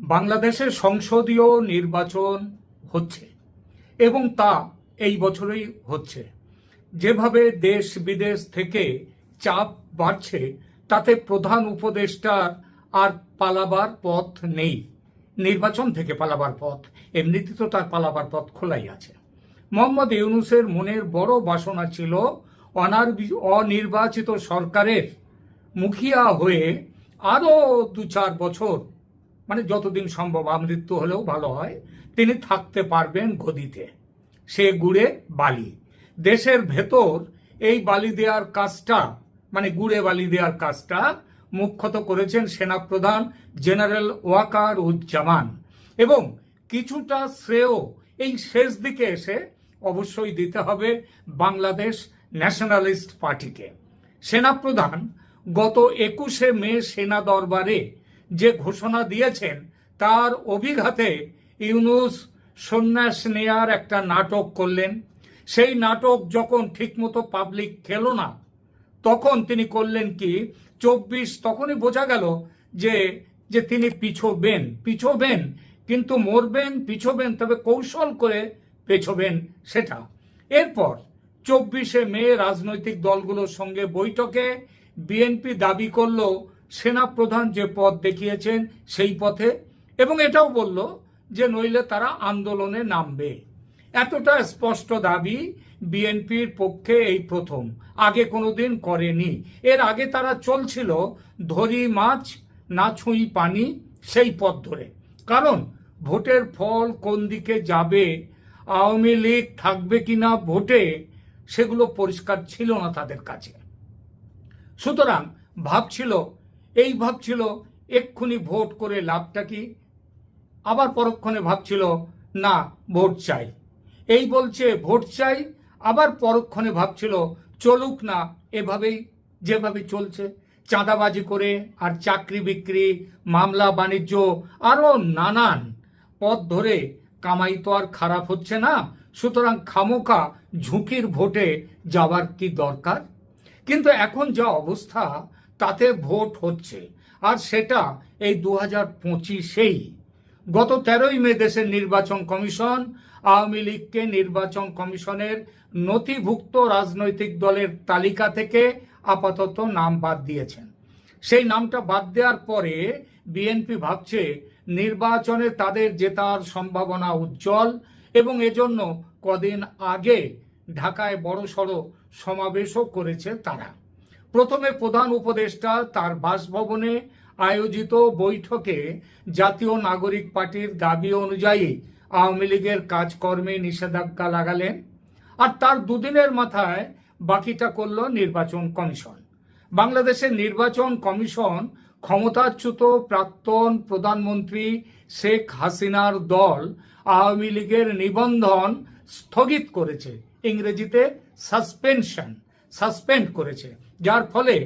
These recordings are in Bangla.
বাংলাদেশের সংসদীয় নির্বাচন হচ্ছে এবং তা এই বছরেই হচ্ছে। যেভাবে দেশ বিদেশ থেকে চাপ বাড়ছে, তাতে প্রধান উপদেষ্টার আর পালাবার পথ নেই। নির্বাচন থেকে পালাবার পথ, এমনিতে তো তার পালাবার পথ খোলাই আছে। মোহাম্মদ ইউনুসের মনের বড় বাসনা ছিল অনার- অনির্বাচিত সরকারের মুখিয়া হয়ে আরও দু চার বছর মানে যতদিন সম্ভব আমৃত্যু হলেও ভালো হয়, তিনি থাকতে পারবেন গদিতে। সে গুড়ে বালি। দেশের ভেতর এই বালি দেওয়ার কাজটা মানে গুড়ে বালি দেওয়ার কাজটা মুখ্যত করেছেন সেনাপ্রধান জেনারেল ওয়াকার উজ্জামান এবং কিছুটা শ্রেয় এই শেষ দিকে এসে অবশ্যই দিতে হবে বাংলাদেশ ন্যাশনালিস্ট পার্টিকে। সেনাপ্রধান গত একুশে মে সেনা দরবারে যে ঘোষণা দিয়েছেন, তার অভিঘাতে ইউনুস সন্ন্যাস নেয়ার একটা নাটক করলেন। সেই নাটক যখন ঠিকমতো পাবলিক খেলো না, তখন তিনি করলেন কি, চব্বিশ তখনই বোঝা গেল যে যে তিনি পিছোবেন পিছোবেন, কিন্তু মরবেন, পিছোবেন, তবে কৌশল করে পেছোবেন সেটা। এরপর চব্বিশে মে রাজনৈতিক দলগুলোর সঙ্গে বৈঠকে বিএনপি দাবি করল সেনাপ্রধান যে পথ দেখিয়েছেন সেই পথে, এবং এটাও বলল যে নইলে তারা আন্দোলনে নামবে। এতটা স্পষ্ট দাবি বিএনপির পক্ষে এই প্রথম, আগে কোনোদিন করেনি। এর আগে তারা চলছিল ধরি মাছ, না ছুঁই পানি, সেই পথ ধরে। কারণ ভোটের ফল কোন দিকে যাবে, আওয়ামী লীগ থাকবে কিনা ভোটে, সেগুলো পরিষ্কার ছিল না তাদের কাছে। সুতরাং ভাবছিল এই ভাবছিল, এক্ষুনি ভোট করে লাভটা কি? আবার পরক্ষণে ভাবছিল, না, ভোট চাই। এই বলছে, ভোট চাই। আবার পরক্ষণে ভাবছিল, চলুক না, এভাবেই যেভাবে চলছে। চাঁদাবাজি করে আর চাকরি বিক্রি, মামলা, বাণিজ্য আরও নানান পথ ধরে কামাই তো আর খারাপ হচ্ছে না, সুতরাং খামোকা ঝুঁকির ভোটে যাওয়ার কি দরকার? কিন্তু এখন যা অবস্থা তাতে ভোট হচ্ছে। আর সেটা এই দু হাজার পঁচিশেই। গত তেরোই মে দেশের নির্বাচন কমিশন আওয়ামী লীগকে নির্বাচন কমিশনের নথিভুক্ত রাজনৈতিক দলের তালিকা থেকে আপাতত নাম বাদ দিয়েছেন। সেই নামটা বাদ দেওয়ার পরে বিএনপি ভাবছে নির্বাচনে তাদের জেতার সম্ভাবনা উজ্জ্বল এবং এজন্য কদিন আগে ঢাকায় বড়সড় সমাবেশও করেছে তারা। প্রথমে প্রধান উপদেষ্টা তার বাসভবনে আয়োজিত বৈঠকে জাতীয় নাগরিক পার্টির দাবি অনুযায়ী আওয়ামী লীগের কাজকর্মে নিষেধাজ্ঞা লাগালেন আর তার দুদিনের মাথায় বাকিটা করল নির্বাচন কমিশন। বাংলাদেশের নির্বাচন কমিশন ক্ষমতাচ্যুত প্রাক্তন প্রধানমন্ত্রী শেখ হাসিনার দল আওয়ামী লীগের নিবন্ধন স্থগিত করেছে। ইংরেজিতে সাসপেনশন, সাসপেন্ড করেছে। যার ফলে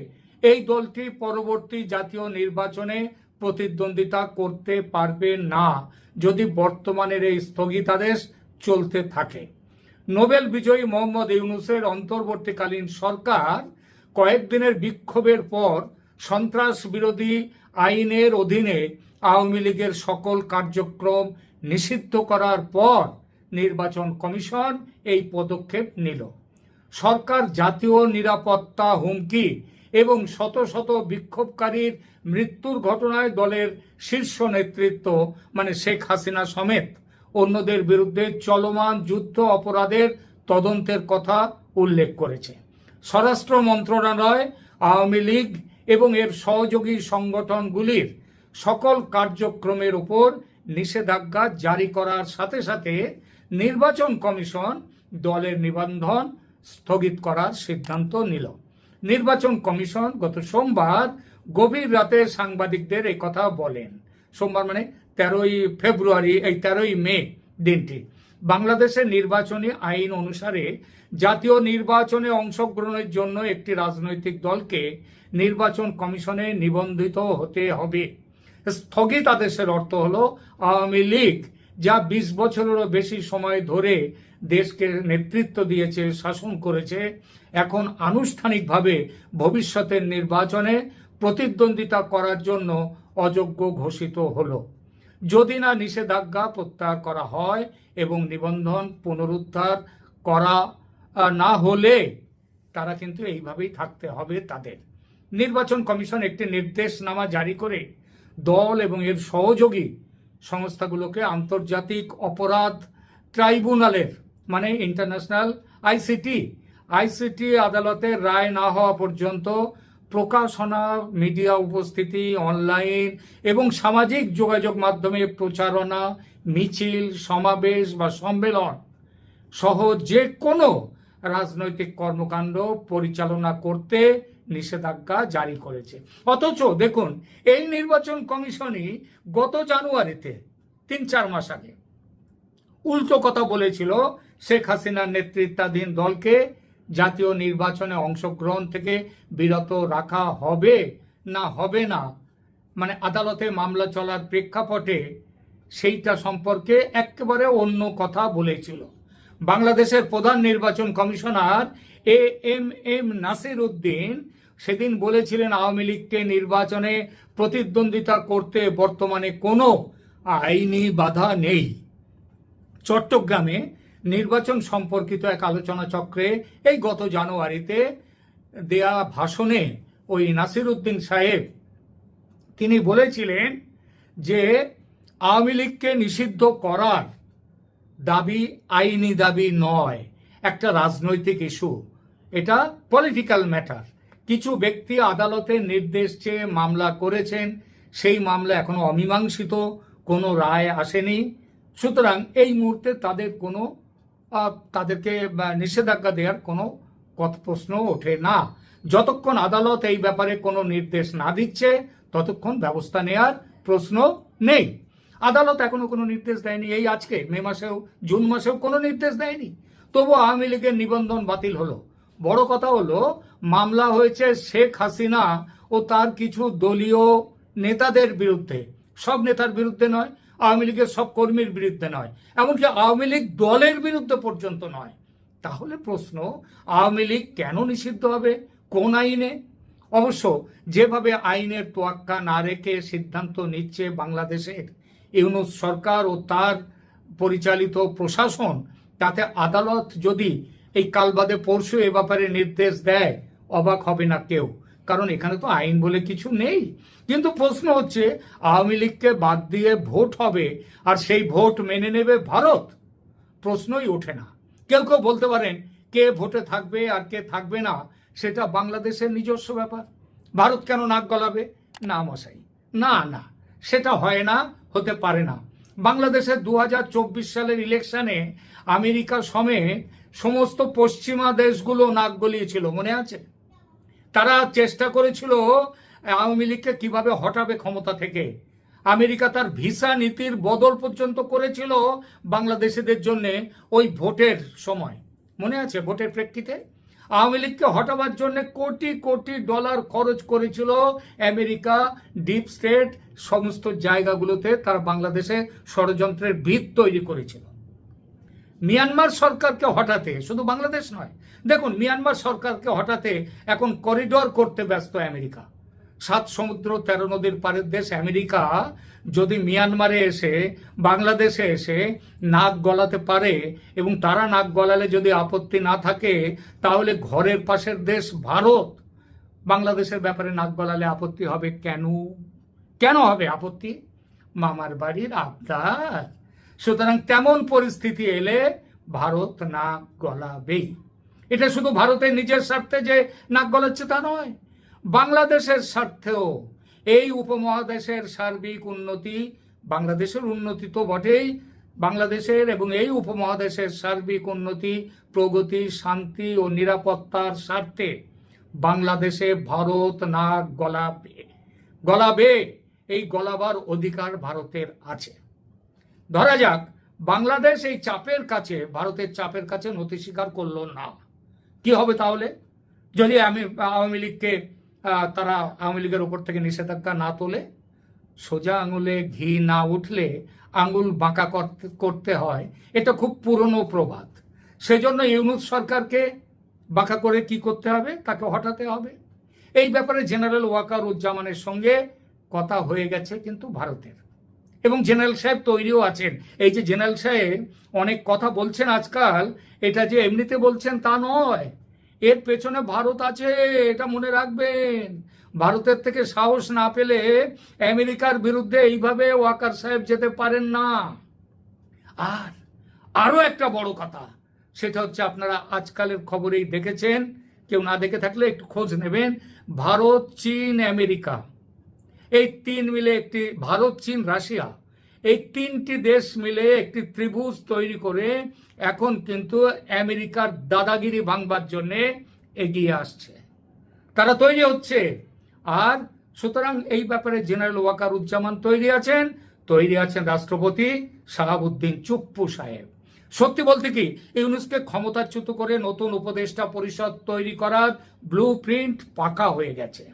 এই দলটি পরবর্তী জাতীয় নির্বাচনে প্রতিদ্বন্দ্বিতা করতে পারবে না যদি বর্তমানের এই স্থগিতাদেশ চলতে থাকে। নোবেল বিজয়ী মোহাম্মদ ইউনুসের অন্তর্বর্তীকালীন সরকার কয়েকদিনের বিক্ষোভের পর সন্ত্রাস বিরোধী আইনের অধীনে আওয়ামী লীগের সকল কার্যক্রম নিষিদ্ধ করার পর নির্বাচন কমিশন এই পদক্ষেপ নিল। সরকার জাতীয় নিরাপত্তা হুমকি এবং শত শত বিক্ষোভকারীর মৃত্যুর ঘটনায় দলের শীর্ষ নেতৃত্ব মানে শেখ হাসিনা সমেত অন্যদের বিরুদ্ধে চলমান যুদ্ধ অপরাধের তদন্তের কথা উল্লেখ করেছে। স্বরাষ্ট্র মন্ত্রণালয়, আওয়ামী লীগ এবং এর সহযোগী সংগঠনগুলির সকল কার্যক্রমের উপর নিষেধাজ্ঞা জারি করার সাথে সাথে নির্বাচন কমিশন দলের নিবন্ধন স্থগিত করার সিদ্ধান্ত নিল। নির্বাচন কমিশন গত সোমবার গভীর রাতে সাংবাদিকদের এই কথা বলেন। সোমবার মানে তেরোই ফেব্রুয়ারি, এই তেরোই মে দিনটি। বাংলাদেশের নির্বাচনী আইন অনুসারে জাতীয় নির্বাচনে অংশগ্রহণের জন্য একটি রাজনৈতিক দলকে নির্বাচন কমিশনে নিবন্ধিত হতে হবে। স্থগিত আদেশের অর্থ হলো আওয়ামী লীগ যা বিশ বছরেরও বেশি সময় ধরে দেশকে নেতৃত্ব দিয়েছে, শাসন করেছে, এখন আনুষ্ঠানিকভাবে ভবিষ্যতের নির্বাচনে প্রতিদ্বন্দ্বিতা করার জন্য অযোগ্য ঘোষিত হলো। যদি না নিষেধাজ্ঞা প্রত্যাহার করা হয় এবং নিবন্ধন পুনরুদ্ধার করা না হলে তারা কিন্তু এইভাবেই থাকতে হবে তাদের। নির্বাচন কমিশন একটি নির্দেশনামা জারি করে দল এবং এর সহযোগী সংস্থাগুলোকে আন্তর্জাতিক অপরাধ ট্রাইব্যুনালের মানে ইন্টারন্যাশনাল আইসিটি আইসিটি আদালতে রায় না হওয়া পর্যন্ত প্রকাশনা, মিডিয়া উপস্থিতি, অনলাইন এবং সামাজিক যোগাযোগ মাধ্যমে প্রচারণা, মিছিল, সমাবেশ বা সম্মেলন সহ যে কোনো রাজনৈতিক কর্মকাণ্ড পরিচালনা করতে নিষেধাজ্ঞা জারি করেছে। অথচ দেখুন, এই নির্বাচন কমিশনই গত জানুয়ারিতে, তিন চার মাস আগে, উল্টো কথা বলেছিল শেখ হাসিনার নেতৃত্বাধীন দলকে জাতীয় নির্বাচনে অংশগ্রহণ থেকে বিরত রাখা হবে না হবে না মানে আদালতে মামলা চলার প্রেক্ষাপটে সেইটা সম্পর্কে একেবারে অন্য কথা বলেছিল। বাংলাদেশের প্রধান নির্বাচন commissioner A M M Nasir Uddin সেদিন বলেছিলেন আওয়ামী লীগকে নির্বাচনে প্রতিদ্বন্দ্বিতা করতে বর্তমানে কোনো আইনি বাধা নেই। চট্টগ্রামে নির্বাচন সম্পর্কিত এক আলোচনা চক্রে এই গত জানুয়ারিতে দেয়া ভাষণে ওই নাসির উদ্দিন সাহেব তিনি বলেছিলেন যে আওয়ামী লীগকে নিষিদ্ধ করার দাবি আইনি দাবি নয়, একটা রাজনৈতিক ইস্যু। এটা পলিটিক্যাল ম্যাটার কিছু ব্যক্তি আদালতের নির্দেশ চেয়ে মামলা করেছেন, সেই মামলা এখনও অমীমাংসিত, কোনো রায় আসেনি। সুতরাং এই মুহূর্তে তাদের কোনো তাদেরকে নিষেধাজ্ঞা দেওয়ার কোনো কথা প্রশ্ন ওঠে না। যতক্ষণ আদালত এই ব্যাপারে কোনো নির্দেশ না দিচ্ছে, ততক্ষণ ব্যবস্থা নেওয়ার প্রশ্ন নেই। আদালত এখনও কোনো নির্দেশ দেয়নি। এই আজকে, মে মাসেও, জুন মাসেও কোনো নির্দেশ দেয়নি। তবু আওয়ামী লীগের নিবন্ধন বাতিল হলো। বড় কথা হলো, মামলা হয়েছে শেখ হাসিনা ও তার কিছু দলীয় নেতাদের বিরুদ্ধে। সব নেতার বিরুদ্ধে নয়, আওয়ামী লীগের সব কর্মীর বিরুদ্ধে নয়। এমনকি আওয়ামী লীগ দলের বিরুদ্ধে পর্যন্ত নয়। তাহলে প্রশ্ন, আওয়ামী লীগ কেন নিষিদ্ধ হবে? কোন আইনে? অবশ্য যেভাবে আইনের তোয়াক্কা না রেখে সিদ্ধান্ত নিচ্ছে বাংলাদেশের ইউনুস সরকার ও তার পরিচালিত প্রশাসন তাতে আদালত যদি এই কালবাদে পরশু এ ব্যাপারে নির্দেশ দেয়, অবাক হবে না কেউ। কারণ এখানে তো আইন বলে কিছু নেই। কিন্তু প্রশ্ন হচ্ছে, আওয়ামী লীগকে বাদ দিয়ে ভোট হবে আর সেই ভোট মেনে নেবে ভারত? প্রশ্নই ওঠে না। কেউ কেউ বলতে পারেন, কে ভোটে থাকবে আর কে থাকবে না, সেটা বাংলাদেশের নিজস্ব ব্যাপার। ভারত কেন নাক গলাবে? না মশাই। না না, সেটা হয় না। হতে পারে না। বাংলাদেশের দু সালের ইলেকশনে আমেরিকা সমেত সমস্ত পশ্চিমা দেশগুলো নাক গলিয়েছিল, মনে আছে? তারা চেষ্টা করেছিল আওয়ামী লীগকে কীভাবে হটাবে ক্ষমতা থেকে। আমেরিকা তার ভিসা নীতির বদল পর্যন্ত করেছিল বাংলাদেশিদের জন্যে ওই ভোটের সময়। মনে আছে ভোটের প্রেক্ষিতে? আওয়ামী লীগকে হটাবার জন্য কোটি কোটি ডলার খরচ করেছিল আমেরিকা, ডিপ স্টেট, সমস্ত জায়গাগুলোতে তারা বাংলাদেশে ষড়যন্ত্রের ভিত তৈরি করেছিল। মিয়ানমার সরকারকে হটাতে, শুধু বাংলাদেশ নয়, দেখুন, মিয়ানমার সরকারকে হটাতে এখন করিডোর করতে ব্যস্ত আমেরিকা। সাত সমুদ্র, তেরো নদীর পারের দেশ আমেরিকা, যদি মিয়ানমারে এসে, বাংলাদেশে এসে নাক গলাতে পারে এবং তারা নাক গলালে যদি আপত্তি না থাকে, তাহলে ঘরের পাশের দেশ ভারত। বাংলাদেশের ব্যাপারে নাক গলালে আপত্তি হবে কেন? কেন হবে আপত্তি? মামার বাড়ির আবদার। সুতরাং তেমন পরিস্থিতি এলে ভারত নাক গলাবেই। এটা শুধু ভারতের নিজের স্বার্থে যে নাক গলাচ্ছে তা নয়। বাংলাদেশের স্বার্থেও এই উপমহাদেশের সার্বিক উন্নতি, বাংলাদেশের উন্নতি তো বটেই, বাংলাদেশের এবং এই উপমহাদেশের সার্বিক উন্নতি, প্রগতি, শান্তি ও নিরাপত্তার স্বার্থে বাংলাদেশে ভারত নাক গলাবে। গলাবে, এই গলাবার অধিকার ভারতের আছে। ধরা যাক, বাংলাদেশ এই চাপের কাছে, ভারতের চাপের কাছে নথি স্বীকার করল না। কি হবে তাহলে? যদি আমি আওয়ামী লীগকে তারা আওয়ামী লীগের ওপর থেকে নিষেধাজ্ঞা না তোলে, সোজা আঙুলে ঘি না উঠলে আঙুল বাঁকা করতে করতে হয়। এটা খুব পুরনো প্রবাদ। সেজন্য ইউনুস সরকারকে বাঁকা করে কি করতে হবে? তাকে হটাতে হবে। এই ব্যাপারে জেনারেল ওয়াকার উজ্জামানের সঙ্গে কথা হয়ে গেছে কিন্তু ভারতের। এবং জেনারেল সাহেব তৈরিও আছেন। এই যে জেনারেল সাহেব অনেক কথা বলছেন আজকাল, এটা যে এমনিতে বলছেন তা নয়। এর পেছনে ভারত আছে, এটা মনে রাখবেন। ভারতের থেকে সাহস না পেলে আমেরিকার বিরুদ্ধে এইভাবে ওয়াকার সাহেব যেতে পারেন না। আর আরও একটা বড় কথা, সেটা হচ্ছে আপনারা আজকালের খবরেই দেখেছেন, কেউ না দেখে থাকলে একটু খোঁজ নেবেন, ভারত, চীন, আমেরিকা। এই তিন মিলে একটি ভারত, চীন, রাশিয়া। এই তিনটি দেশ মিলে একটি ত্রিভুজ তৈরি করে এখন কিন্তু আমেরিকার দাদাগিরি ভাঙবার জন্য এগিয়ে আসছে। তারা তৈরি হচ্ছে। আর সুতরাং এই ব্যাপারে জেনারেল ওয়াকারুজ্জামান তৈরি আছেন। তৈরি আছেন রাষ্ট্রপতি শাহাবুদ্দিন চুপ্পু সাহেব। সত্যি বলতে কি, ইউনুসকে ক্ষমতাচ্যুত করে নতুন উপদেষ্টা পরিষদ তৈরি করার ব্লু প্রিন্ট পাকা হয়ে গেছে।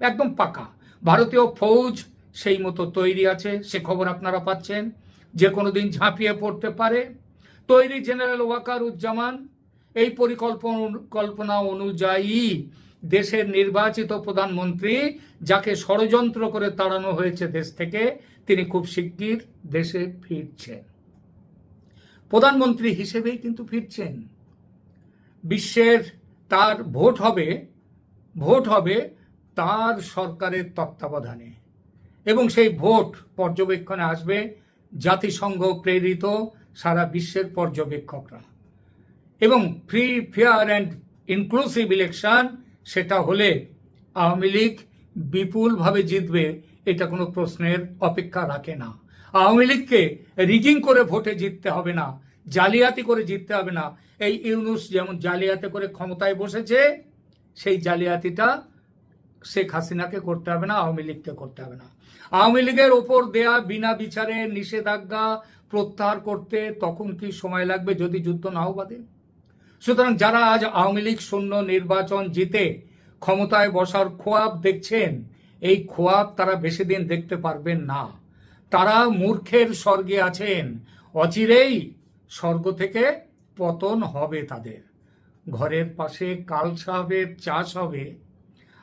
একদম পাকা। ভারতীয় ফৌজ সেই মতো তৈরি আছে, সে খবর আপনারা পাচ্ছেন। যে কোনো দিন ঝাঁপিয়ে পড়তে পারে। তৈরি জেনারেল ওয়াকারুজ্জামান, এই পরিকল্পনা কল্পনা অনুযায়ী দেশের নির্বাচিত প্রধানমন্ত্রী, যাকে ষড়যন্ত্র করে তাড়ানো হয়েছে দেশ থেকে, তিনি খুব শিগগির দেশে ফিরছেন। প্রধানমন্ত্রী হিসেবেই কিন্তু ফিরছেন। বিশ্বের তার ভোট হবে ভোট হবে তার সরকারের তত্ত্বাবধানে। এবং সেই ভোট পর্যবেক্ষণে আসবে জাতিসংঘ প্রেরিত সারা বিশ্বের পর্যবেক্ষকরা। এবং free fair and inclusive election সেটা হলে আওয়ামী লীগ বিপুলভাবে জিতবে, এটা কোনো প্রশ্নের অপেক্ষা রাখে না। আওয়ামী লীগকে রিগিং করে ভোটে জিততে হবে না, জালিয়াতি করে জিততে হবে না। এই ইউনুস যেমন জালিয়াতি করে ক্ষমতায় বসেছে, সেই জালিয়াতিটা শেখ হাসিনাকে করতে হবে না, আওয়ামী লীগকে করতে হবে না। আওয়ামী লীগের ওপর দেয়া বিনা বিচারে নিষেধাজ্ঞা প্রত্যাহার করতে তখন কি সময় লাগবে যদি যুদ্ধ নাও বাদে সুতরাং যারা আজ আওয়ামী লীগ শূন্য নির্বাচন জিতে ক্ষমতায় বসার খোয়াব দেখছেন, এই খোয়াব তারা বেশি দিন দেখতে পারবেন না। তারা মূর্খের স্বর্গে আছেন, অচিরেই স্বর্গ থেকে পতন হবে তাদের। ঘরের পাশে কাল সাহেবের চাষ হবে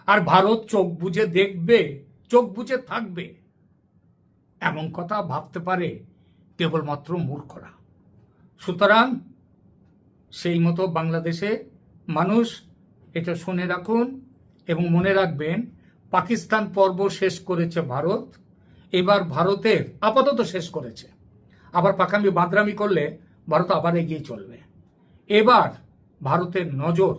আর ভারত চোখ বুঝে দেখবে, চোখ বুঝে থাকবে। এমন কথা ভাবতে পারে কেবলমাত্র মূর্খরা। সুতরাং সেই মতো বাংলাদেশে মানুষ এটা শুনে রাখুন এবং মনে রাখবেন, পাকিস্তান পর্ব শেষ করেছে ভারত, এবার ভারতের আপাতত শেষ করেছে। আবার পাকামি বাদরামি করলে ভারত আবার এগিয়ে চলবে। এবার ভারতের নজর